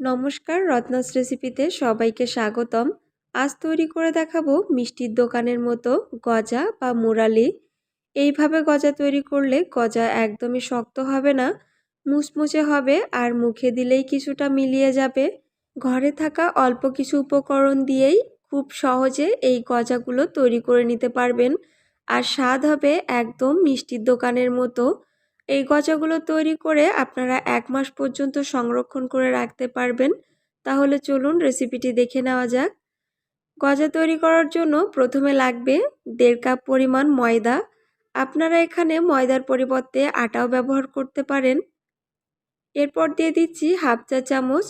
নমস্কার, রত্নাস রেসিপিতে সবাইকে স্বাগতম। আজ তৈরি করে দেখাবো মিষ্টির দোকানের মতো গজা বা মুরালি। এইভাবে গজা তৈরি করলে গজা একদমই শক্ত হবে না, মুচমুচে হবে আর মুখে দিলেই কিছুটা মিলিয়ে যাবে। ঘরে থাকা অল্প কিছু উপকরণ দিয়েই খুব সহজে এই গজাগুলো তৈরি করে নিতে পারবেন। আর স্বাদ হবে একদম মিষ্টির দোকানের মতো। গজাগুলো তৈরি করে আপনারা এক মাস পর্যন্ত সংরক্ষণ করে রাখতে পারবেন। তাহলে চলুন রেসিপিটি দেখে নেওয়া যাক। গজা তৈরি করার জন্য প্রথমে লাগবে দেড় কাপ পরিমাণ ময়দা। আপনারা এখানে ময়দার পরিবর্তে আটাও ব্যবহার করতে পারেন। এরপর দিয়ে দিচ্ছি হাফ চা চামচ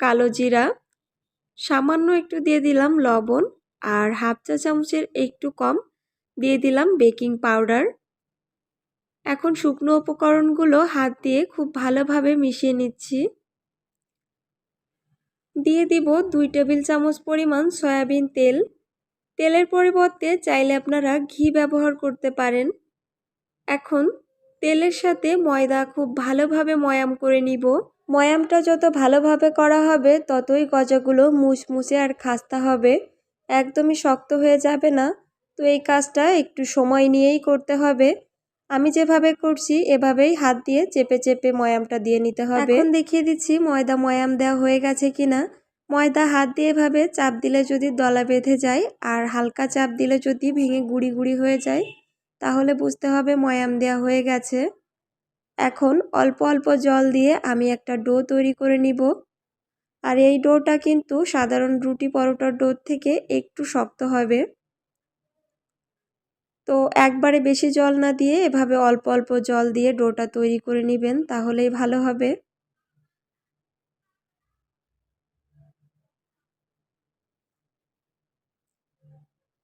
কালো জিরা। সামান্য একটু দিয়ে দিলাম লবণ আর হাফ চা চামচের একটু কম দিয়ে দিলাম বেকিং পাউডার। এখন শুকনো উপকরণগুলো হাত দিয়ে খুব ভালোভাবে মিশিয়ে নিচ্ছি। দিয়ে দিব দুই টেবিল চামচ পরিমাণ সয়াবিন তেল। তেলের পরিবর্তে চাইলে আপনারা ঘি ব্যবহার করতে পারেন। এখন তেলের সাথে ময়দা খুব ভালোভাবে ময়াম করে নিব। ময়ামটা যত ভালোভাবে করা হবে, ততই গজাগুলো মুচমুচে আর খাস্তা হবে। একদমই শক্ত হয়ে যাবে না। তো এই কাজটা একটু সময় নিয়েই করতে হবে। আমি যেভাবে করছি, এভাবেই হাত দিয়ে চেপে চেপে ময়ামটা দিয়ে নিতে হবে। এখন দেখিয়ে দিচ্ছি ময়দা ময়াম দেওয়া হয়ে গেছে কিনা। ময়দা হাত দিয়ে এভাবে চাপ দিলে যদি দলা বেঁধে যায় আর হালকা চাপ দিলে যদি ভেঙে গুড়ি গুড়ি হয়ে যায়, তাহলে বুঝতে হবে ময়াম দেওয়া হয়ে গেছে। এখন অল্প অল্প জল দিয়ে আমি একটা ডো তৈরি করে নিব। আর এই ডোটা কিন্তু সাধারণ রুটি পরোটার ডোর থেকে একটু শক্ত হবে। তো একবারে বেশি জল না দিয়ে এভাবে অল্প অল্প জল দিয়ে ডোটা তৈরি করে নেবেন, তাহলেই ভালো হবে।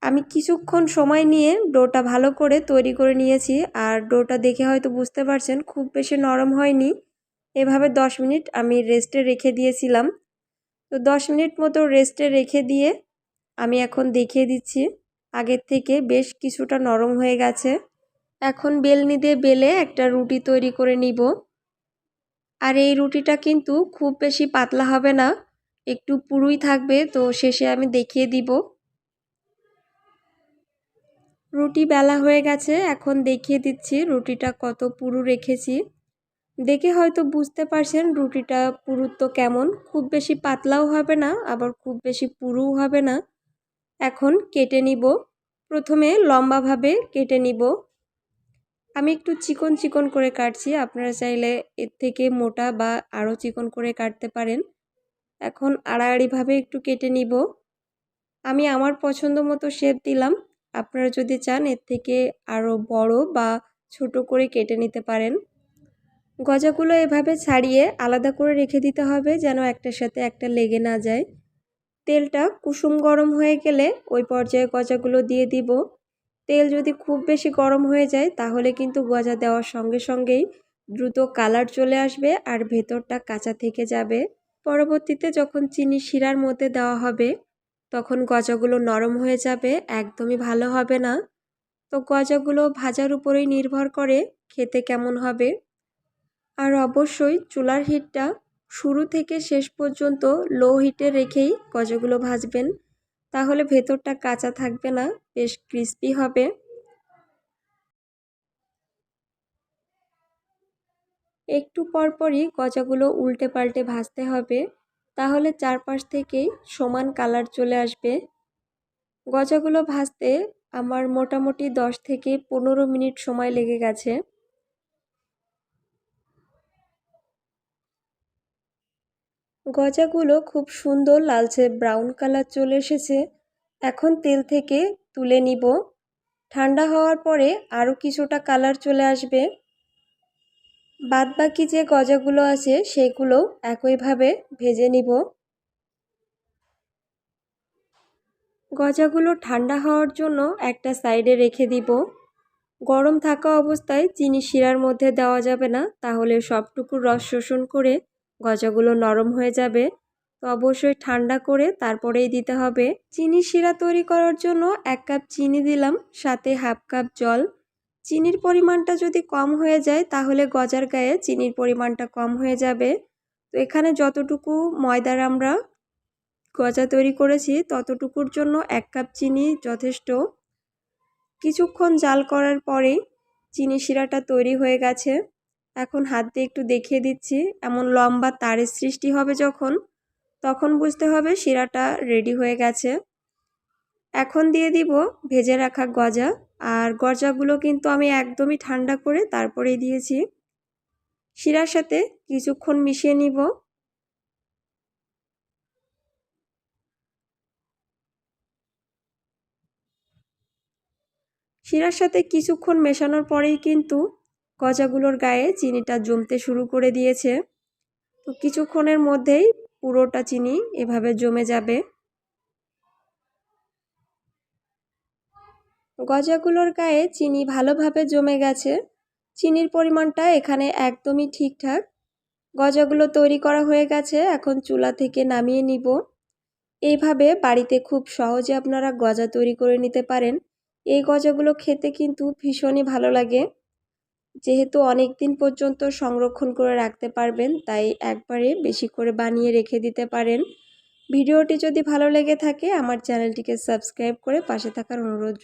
আমি কিছুক্ষণ সময় নিয়ে ডোটা ভালো করে তৈরি করে নিয়েছি, আর ডোটা দেখে হয়তো বুঝতে পারছেন, খুব বেশি নরম হয়নি। এভাবে দশ মিনিট আমি রেস্টে রেখে দিয়েছিলাম। তো দশ মিনিট মতো রেস্টে রেখে দিয়ে আমি এখন দেখিয়ে দিচ্ছি। আগের থেকে বেশ কিছুটা নরম হয়ে গেছে। এখন বেলনি দিয়ে বেলে একটা রুটি তৈরি করে নিব। আর এই রুটিটা কিন্তু খুব বেশি পাতলা হবে না, একটু পুরুই থাকবে তো শেষে আমি দেখিয়ে দিব। রুটি বেলা হয়ে গেছে, এখন দেখিয়ে দিচ্ছি রুটিটা কত পুরু রেখেছি। দেখে হয়তো বুঝতে পারছেন রুটিটা পুরুত্ব কেমন। খুব বেশি পাতলাও হবে না, আবার খুব বেশি পুরুও হবে না। এখন কেটে নিব। প্রথমে লম্বাভাবে কেটে নিব। আমি একটু চিকন চিকন করে কাটছি। আপনারা চাইলে এর থেকে মোটা বা আরও চিকন করে কাটতে পারেন। এখন আড়াআড়িভাবে একটু কেটে নিব। আমি আমার পছন্দ মতো শেপ দিলাম। আপনারা যদি চান এর থেকে আরও বড় বা ছোট করে কেটে নিতে পারেন। গজাগুলো এভাবে ছাড়িয়ে আলাদা করে রেখে দিতে হবে যেন একটার সাথে একটা লেগে না যায়। তেলটা কুসুম গরম হয়ে গেলে ওই পর্যায়ে গজাগুলো দিয়ে দিব। তেল যদি খুব বেশি গরম হয়ে যায়, তাহলে কিন্তু গজা দেওয়ার সঙ্গে সঙ্গেই দ্রুত কালার চলে আসবে আর ভেতরটা কাঁচা থেকে যাবে। পরবর্তীতে যখন চিনি শিরার মধ্যে দেওয়া হবে, তখন গজাগুলো নরম হয়ে যাবে, একদমই ভালো হবে না। তো গজাগুলো ভাজার উপরেই নির্ভর করে খেতে কেমন হবে। আর অবশ্যই চুলার হিটটা শুরু থেকে শেষ পর্যন্ত লো হিটে রেখেই গজাগুলো ভাজবেন। তাহলে ভেতরটা কাঁচা থাকবে না, বেশ ক্রিস্পি হবে। একটু পরপরই গজাগুলো উল্টে পাল্টে ভাজতে হবে। তাহলে চারপাশ থেকেই সমান কালার চলে আসবে। গজাগুলো ভাজতে আমার মোটামুটি দশ থেকে পনেরো মিনিট সময় লেগে গেছে। গজাগুলো খুব সুন্দর লালচে ব্রাউন কালার চলে এসেছে। এখন তেল থেকে তুলে নিব। ঠান্ডা হওয়ার পরে আরও কিছুটা কালার চলে আসবে। বাদ বাকি যে গজাগুলো আছে, সেগুলো একইভাবে ভেজে নিব। গজাগুলো ঠান্ডা হওয়ার জন্য একটা সাইডে রেখে দিব। গরম থাকা অবস্থায় চিনি শিরার মধ্যে দেওয়া যাবে না, তাহলে সবটুকু রস শোষণ করে গজাগুলো নরম হয়ে যাবে। তো অবশ্যই ঠান্ডা করে তারপরেই দিতে হবে। চিনি শিরা তৈরি করার জন্য এক কাপ চিনি দিলাম, সাথে হাফ কাপ জল। চিনির পরিমাণটা যদি কম হয়ে যায়, তাহলে গজার গায়ে চিনির পরিমাণটা কম হয়ে যাবে। তো এখানে যতটুকু ময়দার আমরা গজা তৈরি করেছি, ততটুকুর জন্য এক কাপ চিনি যথেষ্ট। কিছুক্ষণ জাল করার পরেই চিনি শিরাটা তৈরি হয়ে গেছে। এখন হাত দিয়ে একটু দেখিয়ে দিচ্ছি। এমন লম্বা তারের সৃষ্টি হবে যখন, তখন বুঝতে হবে শিরাটা রেডি হয়ে গেছে। এখন দিয়ে দিব ভেজে রাখা গজা, আর গজাগুলো কিন্তু আমি একদমই ঠান্ডা করে তারপরেই দিয়েছি। শিরার সাথে কিছুক্ষণ মিশিয়ে নিব। শিরার সাথে কিছুক্ষণ মেশানোর পরেই কিন্তু গজাগুলোর গায়ে চিনিটা জমতে শুরু করে দিয়েছে। তো কিছুক্ষণের মধ্যেই পুরোটা চিনি এভাবে জমে যাবে। গজাগুলোর গায়ে চিনি ভালোভাবে জমে গেছে। চিনির পরিমাণটা এখানে একদমই ঠিকঠাক। গজাগুলো তৈরি করা হয়ে গেছে, এখন চুলা থেকে নামিয়ে নিব। এইভাবে বাড়িতে খুব সহজে আপনারা গজা তৈরি করে নিতে পারেন। এই গজাগুলো খেতে কিন্তু ভীষণই ভালো লাগে। যেহেতু অনেক দিন পর্যন্ত সংরক্ষণ করে রাখতে পারবেন, তাই একবারে বেশি করে বানিয়ে রেখে দিতে পারেন। ভিডিওটি যদি ভালো লেগে থাকে, আমার চ্যানেলটিকে সাবস্ক্রাইব করে পাশে থাকার অনুরোধ